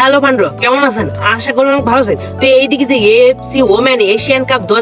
Hello পান্ড্র, কেমন আছেন? আশা করি অনেক ভালো আছেন। তো এইদিকে যে এএফসি ওমেন এশিয়ান কাপ দু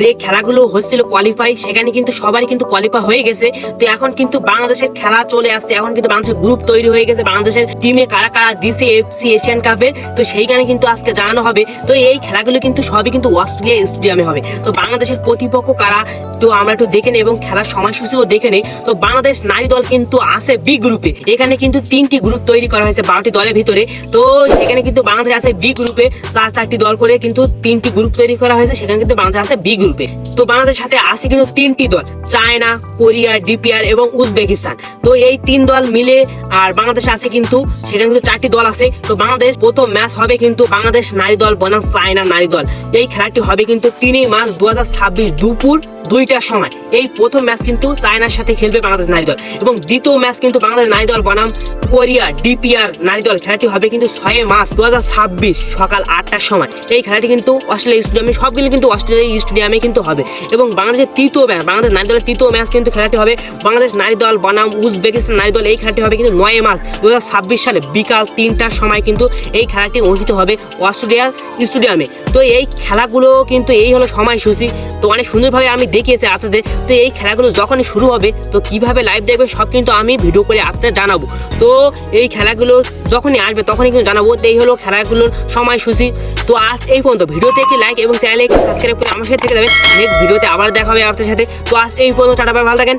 যে খেলাগুলো হচ্ছিল কোয়ালিফাই সেখানে কিন্তু সবারই কিন্তু কোয়ালিফাই হয়ে গেছে। তো এখন কিন্তু বাংলাদেশের খেলা চলে আসছে। এখন কিন্তু বাংলাদেশের গ্রুপ তৈরি হয়ে গেছে। বাংলাদেশের টিমে কারা কারা দিছে এফসি এশিয়ান কাপের তো সেইখানে কিন্তু আজকে জানানো হবে। তো এই খেলাগুলো কিন্তু সবই কিন্তু অস্ট্রেলিয়া স্টেডিয়ামে হবে। তো বাংলাদেশের প্রতিপক্ষ কারা? তো আমরা একটু দেখে নেই এবং খেলার সময়সূচিও দেখে নেই। তো বাংলাদেশ নারী দল কিন্তু আছে বি গ্রুপে এখানে কিন্তু তিনটি গ্রুপ তৈরি করা হয়েছে বারোটি দলের ভিতরে। তো সেখানে কিন্তু বাংলাদেশ আছে বি গ্রুপে চার, চারটি দল করে কিন্তু তিনটি গ্রুপ তৈরি করা হয়েছে। সেখানে কিন্তু বাংলাদেশ আছে বি গ্রুপে তো বাংলাদেশের সাথে আছে কিন্তু তিনটি দল। চায়না, কোরিয়া ডিপিআর এবং উজবেকিস্তান। তো এই তিন দল মিলে আর বাংলাদেশ আছে কিন্তু, সেখানে কিন্তু চারটি দল আছে। তো বাংলাদেশ প্রথম ম্যাচ হবে কিন্তু বাংলাদেশ নারী দল বনাম চায়না নারী দল। এই খেলাটি হবে কিন্তু তিনই মার্চ দু হাজার ছাব্বিশ দুপুর দুইটার সময়। এই প্রথম ম্যাচ কিন্তু চায়নার সাথে খেলবে বাংলাদেশ নারী দল। এবং দ্বিতীয় ম্যাচ কিন্তু বাংলাদেশ নারী দল বনাম কোরিয়া, ডিপিআর নারী দল। খেলাটি হবে কিন্তু ছয় মার্চ দু সকাল আটটার সময়। এই খেলাটি কিন্তু অস্ট্রেলিয়া স্টেডিয়ামে, সবগুলো কিন্তু অস্ট্রেলিয়া স্টেডিয়ামে কিন্তু হবে। এবং বাংলাদেশের তৃতীয় ম্যাচ, বাংলাদেশ নারী দলের তৃতীয় ম্যাচ কিন্তু খেলাটি হবে বাংলাদেশ নারী দল বনাম উজবেকিস্তান নারী দল। এই খেলাটি হবে কিন্তু নয় মার্চ দু সালে বিকাল তিনটার সময় কিন্তু এই খেলাটি অনুষ্ঠিত হবে অস্ট্রেলিয়ার স্টেডিয়ামে। তো এই খেলাগুলো কিন্তু এই হলো সময়সূচি। তো অনেক সুন্দরভাবে আমি দেখিয়েছি আপনাদের। তো এই খেলাগুলো যখন শুরু হবে, তো কীভাবে লাইভ দেখবে সব কিন্তু আমি ভিডিও করে আপনাদের জানাব। তো এই খেলাগুলো যখনই আসবে, তখনই কিন্তু জানাব তো এই হলো খেলাগুলোর সময়সূচি। তো আজ এই পর্যন্ত। ভিডিওতে একটি লাইক এবং চ্যানেলে একটি সাবস্ক্রাইব করে আমার সাথে থেকে যাবে নেক্সট ভিডিওতে আবার দেখা হবে আপনাদের সাথে। তো আজ এই পর্যন্ত, টাটা ভালো থাকেন।